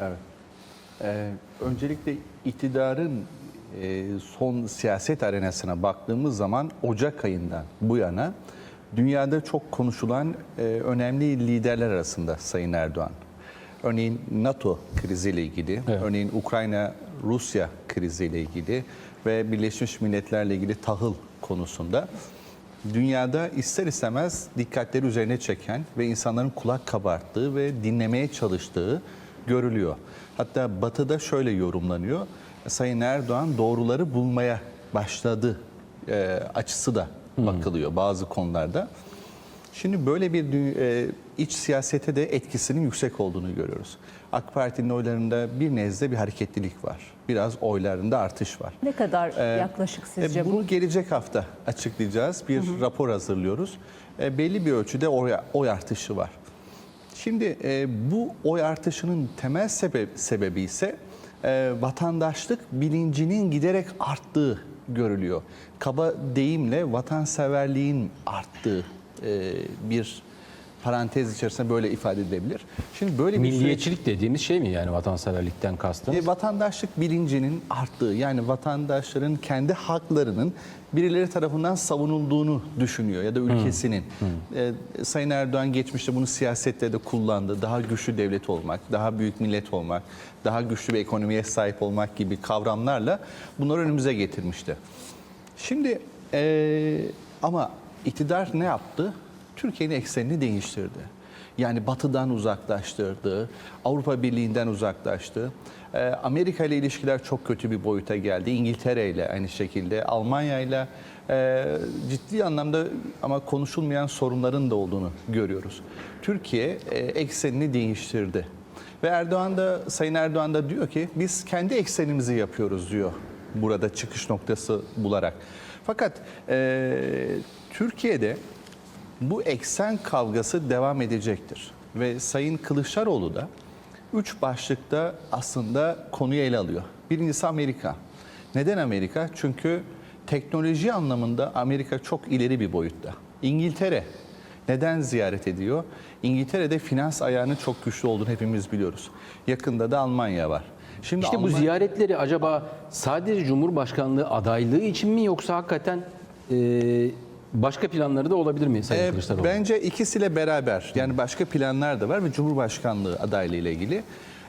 Evet. Ee, öncelikle iktidarın e, son siyaset arenasına baktığımız zaman Ocak ayından bu yana dünyada çok konuşulan e, önemli liderler arasında Sayın Erdoğan. Örneğin NATO kriziyle ilgili, Evet. örneğin Ukrayna-Rusya kriziyle ilgili ve Birleşmiş Milletler'le ilgili tahıl konusunda dünyada ister istemez dikkatleri üzerine çeken ve insanların kulak kabarttığı ve dinlemeye çalıştığı görülüyor. Hatta batıda şöyle yorumlanıyor. Sayın Erdoğan doğruları bulmaya başladı e, açısı da bakılıyor bazı konularda. Şimdi böyle bir dü- e, iç siyasete de etkisinin yüksek olduğunu görüyoruz. AK Parti'nin oylarında bir nezde bir hareketlilik var. Biraz oylarında artış var. Ne kadar Ee, yaklaşık sizce E, bu? Bunu gelecek hafta açıklayacağız. Bir rapor hazırlıyoruz. E, belli bir ölçüde oy, oy artışı var. Şimdi e, bu oy artışının temel sebep, sebebi ise e, vatandaşlık bilincinin giderek arttığı görülüyor. Kaba deyimle vatanseverliğin arttığı e, bir parantez içerisinde böyle ifade edilebilir. Şimdi böyle bir Milliyetçilik dediğimiz şey mi yani vatanseverlikten kastın? e, vatandaşlık bilincinin arttığı yani vatandaşların kendi haklarının birileri tarafından savunulduğunu düşünüyor ya da ülkesinin. E, Sayın Erdoğan geçmişte bunu siyasette de kullandı. Daha güçlü devlet olmak, daha büyük millet olmak, daha güçlü bir ekonomiye sahip olmak gibi kavramlarla bunları önümüze getirmişti. Şimdi e, ama iktidar ne yaptı? Türkiye'nin eksenini değiştirdi. Yani batıdan uzaklaştırdı, Avrupa Birliği'nden uzaklaştı. Ee, Amerika ile ilişkiler çok kötü bir boyuta geldi. İngiltere ile aynı şekilde, Almanya ile e, ciddi anlamda ama konuşulmayan sorunların da olduğunu görüyoruz. Türkiye e, eksenini değiştirdi. Ve Erdoğan da, Sayın Erdoğan da diyor ki biz kendi eksenimizi yapıyoruz diyor burada çıkış noktası bularak. Fakat e, Türkiye'de bu eksen kavgası devam edecektir. Ve Sayın Kılıçdaroğlu da üç başlıkta aslında konuyu ele alıyor. Birincisi Amerika. Neden Amerika? Çünkü teknoloji anlamında Amerika çok ileri bir boyutta. İngiltere neden ziyaret ediyor? İngiltere'de finans ayağının çok güçlü olduğunu hepimiz biliyoruz. Yakında da Almanya var. Şimdi İşte bu Alman- ziyaretleri acaba sadece Cumhurbaşkanlığı adaylığı için mi yoksa hakikaten e, başka planları da olabilir mi Sayın Ee, Kılıçdaroğlu? Bence ikisiyle beraber yani başka planlar da var ve Cumhurbaşkanlığı adaylığı ile ilgili.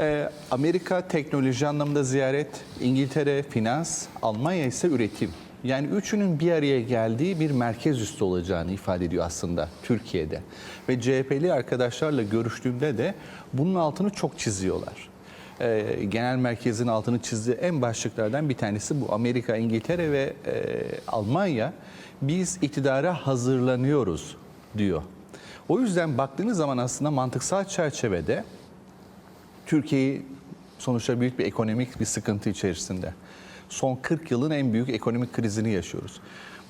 Ee, Amerika teknoloji anlamında ziyaret, İngiltere finans, Almanya ise üretim. Yani üçünün bir araya geldiği bir merkez üssü olacağını ifade ediyor aslında Türkiye'de. Ve CHP'li arkadaşlarla görüştüğümde de bunun altını çok çiziyorlar. Ee, genel merkezin altını çizdiği en başlıklardan bir tanesi bu. Amerika, İngiltere ve e, Almanya biz iktidara hazırlanıyoruz diyor. O yüzden baktığınız zaman aslında mantıksal çerçevede Türkiye'yi sonuçta büyük bir ekonomik bir sıkıntı içerisinde. Son 40 yılın en büyük ekonomik krizini yaşıyoruz.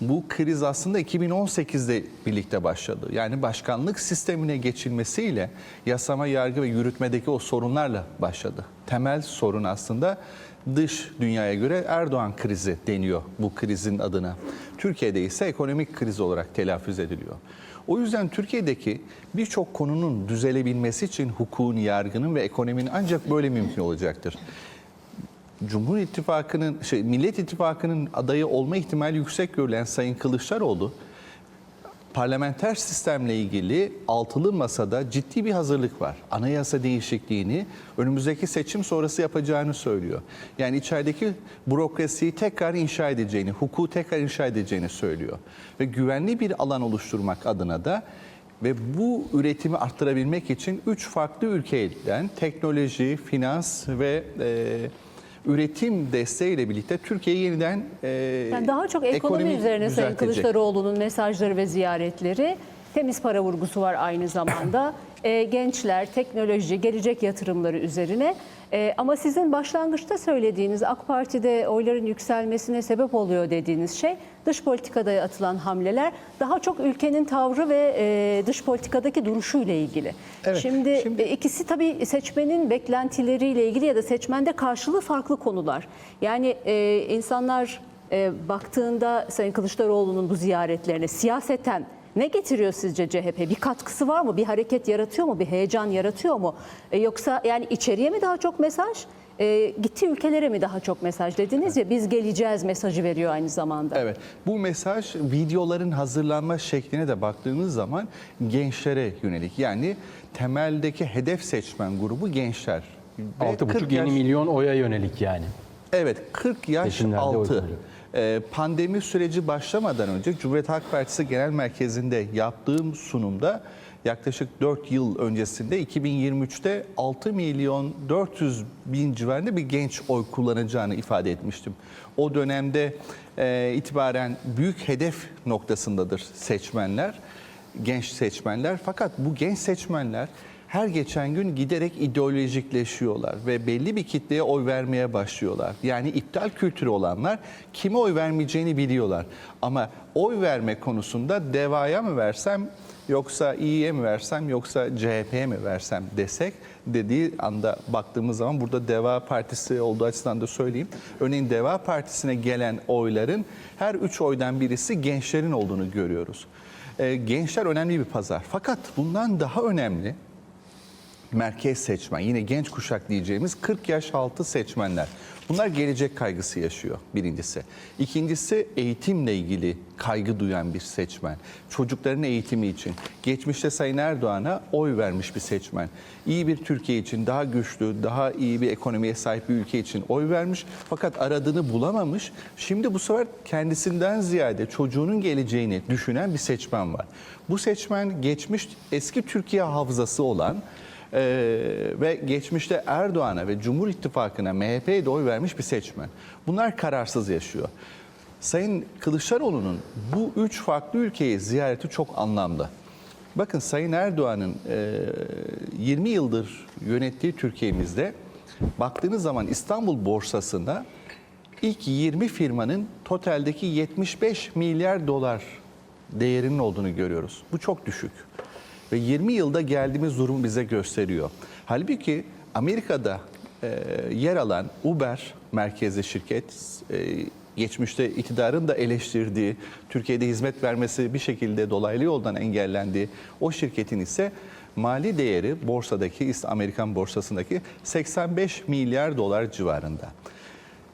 Bu kriz aslında 2018'de birlikte başladı. Yani başkanlık sistemine geçilmesiyle yasama, yargı ve yürütmedeki o sorunlarla başladı. Temel sorun aslında dış dünyaya göre Erdoğan krizi deniyor bu krizin adına. Türkiye'de ise ekonomik kriz olarak telaffuz ediliyor. O yüzden Türkiye'deki birçok konunun düzelebilmesi için hukukun, yargının ve ekonominin ancak böyle mümkün olacaktır. Cumhur İttifakı'nın, şey, Millet İttifakı'nın adayı olma ihtimali yüksek görülen Sayın Kılıçdaroğlu, parlamenter sistemle ilgili altılı masada ciddi bir hazırlık var. Anayasa değişikliğini önümüzdeki seçim sonrası yapacağını söylüyor. Yani içerideki bürokrasiyi tekrar inşa edeceğini, hukuku tekrar inşa edeceğini söylüyor. Ve güvenli bir alan oluşturmak adına da ve bu üretimi arttırabilmek için üç farklı ülkeden teknoloji, finans ve e, üretim desteğiyle birlikte Türkiye'yi yeniden e, Yani daha çok ekonomi, üzerine Sayın. Kılıçdaroğlu'nun mesajları ve ziyaretleri. Temiz para vurgusu var aynı zamanda. Ee, gençler, teknoloji, gelecek yatırımları üzerine. Ee, ama sizin başlangıçta söylediğiniz AK Parti'de oyların yükselmesine sebep oluyor dediğiniz şey dış politikada atılan hamleler daha çok ülkenin tavrı ve e, dış politikadaki duruşuyla ilgili. Evet, Şimdi, şimdi- e, ikisi tabii seçmenin beklentileriyle ilgili ya da seçmende karşılığı farklı konular. Yani e, insanlar e, baktığında Sayın Kılıçdaroğlu'nun bu ziyaretlerine siyaseten Ne getiriyor sizce CHP? Bir katkısı var mı? Bir hareket yaratıyor mu? Bir heyecan yaratıyor mu? E, yoksa yani içeriye mi daha çok mesaj? E, gittiği ülkelere mi daha çok mesaj dediniz ya biz geleceğiz mesajı veriyor aynı zamanda. Evet. Bu mesaj videoların hazırlanma şekline de baktığınız zaman gençlere yönelik. Yani temeldeki hedef seçmen grubu gençler. Ve 40 6,5 yeni yaş- milyon oya yönelik yani. Evet 40 yaş Seçimlerde oy altı. kullanıyor. Ee, pandemi süreci başlamadan önce Cumhuriyet Halk Partisi Genel Merkezi'nde yaptığım sunumda yaklaşık 4 yıl öncesinde 2023'te 6 milyon 400 bin civarında bir genç oy kullanacağını ifade etmiştim. O dönemde e, itibaren büyük hedef noktasındadır seçmenler, genç seçmenler. Fakat bu genç seçmenler her geçen gün giderek ideolojikleşiyorlar ve belli bir kitleye oy vermeye başlıyorlar. Yani iptal kültürü olanlar kime oy vermeyeceğini biliyorlar. Ama oy verme konusunda DEVA'ya mı versem yoksa İYİ'ye mi versem yoksa CHP'ye mi versem desek dediği anda baktığımız zaman burada DEVA Partisi olduğu açısından da söyleyeyim. Örneğin DEVA Partisi'ne gelen oyların her üç oydan birisi gençlerin olduğunu görüyoruz. Ee, gençler önemli bir pazar. Fakat bundan daha önemli merkez seçmen, yine genç kuşak diyeceğimiz 40 yaş altı seçmenler. Bunlar gelecek kaygısı yaşıyor birincisi. İkincisi eğitimle ilgili kaygı duyan bir seçmen. Çocukların eğitimi için. Geçmişte Sayın Erdoğan'a oy vermiş bir seçmen. İyi bir Türkiye için, daha güçlü, daha iyi bir ekonomiye sahip bir ülke için oy vermiş. Fakat aradığını bulamamış. Şimdi bu sefer kendisinden ziyade çocuğunun geleceğini düşünen bir seçmen var. Bu seçmen geçmiş eski Türkiye hafızası olan ee, ve geçmişte Erdoğan'a ve Cumhur İttifakı'na MHP'ye de oy vermiş bir seçmen. Bunlar kararsız yaşıyor. Sayın Kılıçdaroğlu'nun bu üç farklı ülkeyi ziyareti çok anlamlı. Bakın Sayın Erdoğan'ın e, 20 yıldır yönettiği Türkiye'mizde baktığınız zaman İstanbul borsasında ilk 20 firmanın toteldeki 75 milyar dolar değerinin olduğunu görüyoruz. Bu çok düşük. Ve 20 yılda geldiğimiz durum bize gösteriyor. Halbuki Amerika'da e, yer alan Uber merkezli şirket, e, geçmişte iktidarın da eleştirdiği, Türkiye'de hizmet vermesi bir şekilde dolaylı yoldan engellendiği o şirketin ise mali değeri borsadaki, Amerikan borsasındaki 85 milyar dolar civarında.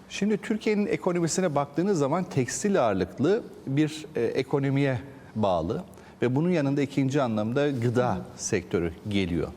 Şimdi Türkiye'nin ekonomisine baktığınız zaman tekstil ağırlıklı bir e, ekonomiye bağlı ve bunun yanında ikinci anlamda gıda sektörü geliyor.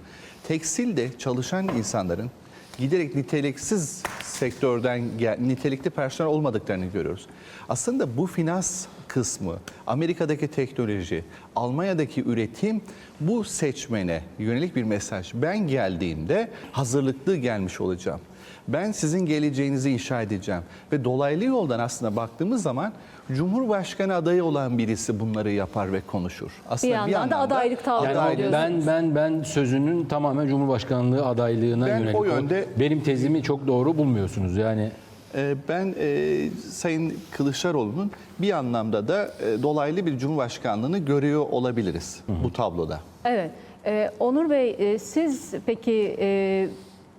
Tekstilde çalışan insanların giderek niteliksiz sektörden nitelikli personel olmadıklarını görüyoruz. Aslında bu finans kısmı, Amerika'daki teknoloji, Almanya'daki üretim bu seçmene yönelik bir mesaj. Ben geldiğimde hazırlıklı gelmiş olacağım. Ben sizin geleceğinizi inşa edeceğim. Ve dolaylı yoldan aslında baktığımız zaman Cumhurbaşkanı adayı olan birisi bunları yapar ve konuşur. Aslında Bir yandan da adaylık tavrı Yani ben ben ben sözünün tamamen Cumhurbaşkanlığı adaylığına Ben yönelik. o yönde- benim tezimi çok doğru bulmuyorsunuz. Yani Ee, Ben e, Sayın Kılıçdaroğlu'nun bir anlamda da e, dolaylı bir cumhurbaşkanlığını görüyor olabiliriz bu tabloda. Evet. Ee, Onur Bey e, siz peki e,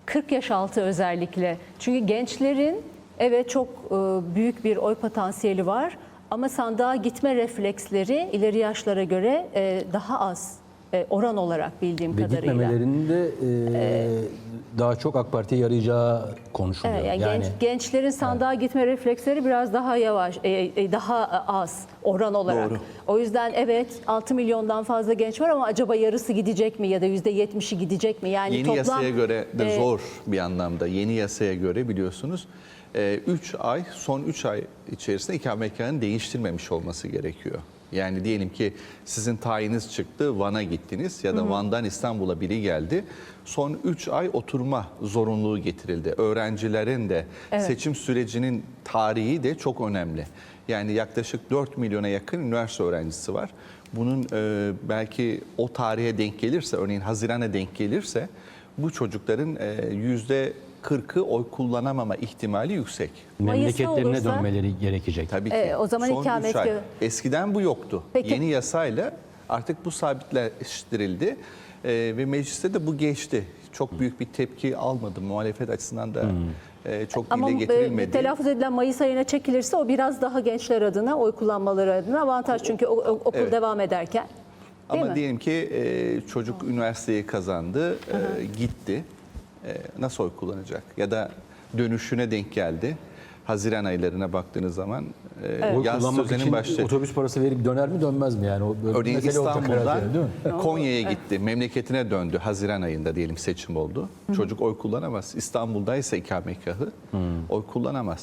40 yaş altı özellikle. Çünkü gençlerin evet çok e, büyük bir oy potansiyeli var ama sandığa gitme refleksleri ileri yaşlara göre e, daha az e, oran olarak bildiğim ve kadarıyla. gitmemelerinin de e, daha çok AK Parti'ye yarayacağı konuşuluyor. Evet, yani, yani genç, gençlerin sandığa gitme refleksleri biraz daha yavaş, e, e, daha az oran olarak. Doğru. O yüzden evet 6 milyondan fazla genç var ama acaba yarısı gidecek mi ya da %70'i gidecek mi? Yani Yeni toplam yasaya göre de e, zor bir anlamda. Yeni yasaya göre biliyorsunuz 3 ay, son 3 ay içerisinde ikametgahını değiştirmemiş olması gerekiyor. Yani diyelim ki sizin tayiniz çıktı, Van'a gittiniz ya da Van'dan İstanbul'a biri geldi. Son 3 ay oturma zorunluluğu getirildi. Öğrencilerin de seçim sürecinin tarihi de çok önemli. Yani yaklaşık 4 milyona yakın üniversite öğrencisi var. Bunun e, belki o tarihe denk gelirse, örneğin Haziran'a denk gelirse bu çocukların e, yüzde 40'ı oy kullanamama ihtimali yüksek. Mayıs'ta memleketlerine olursa- dönmeleri gerekecek. Tabii ki. E, o zaman Son üç ikametgahı- ay. Eskiden bu yoktu. Peki. Yeni yasayla artık bu sabitleştirildi. E, ve mecliste de bu geçti. çok büyük bir tepki almadı. Muhalefet açısından da e, çok Ama dile e, getirilmedi. telaffuz edilen Mayıs ayına çekilirse o biraz daha gençler adına, oy kullanmaları adına avantaj. Çünkü o- o- okul Evet. devam ederken. Değil Ama mi? diyelim ki e, çocuk üniversiteyi kazandı, e, gitti. E, nasıl oy kullanacak? Ya da dönüşüne denk geldi. Haziran aylarına baktığınız zaman e, Oy yaz kullanmak sözünün için otobüs parası verip döner mi dönmez mi yani? O böyle Örneğin İstanbul'dan? Konya'ya gitti. Memleketine döndü. Haziran ayında diyelim seçim oldu. Çocuk oy kullanamaz. İstanbul'daysa ikametgahı oy kullanamaz.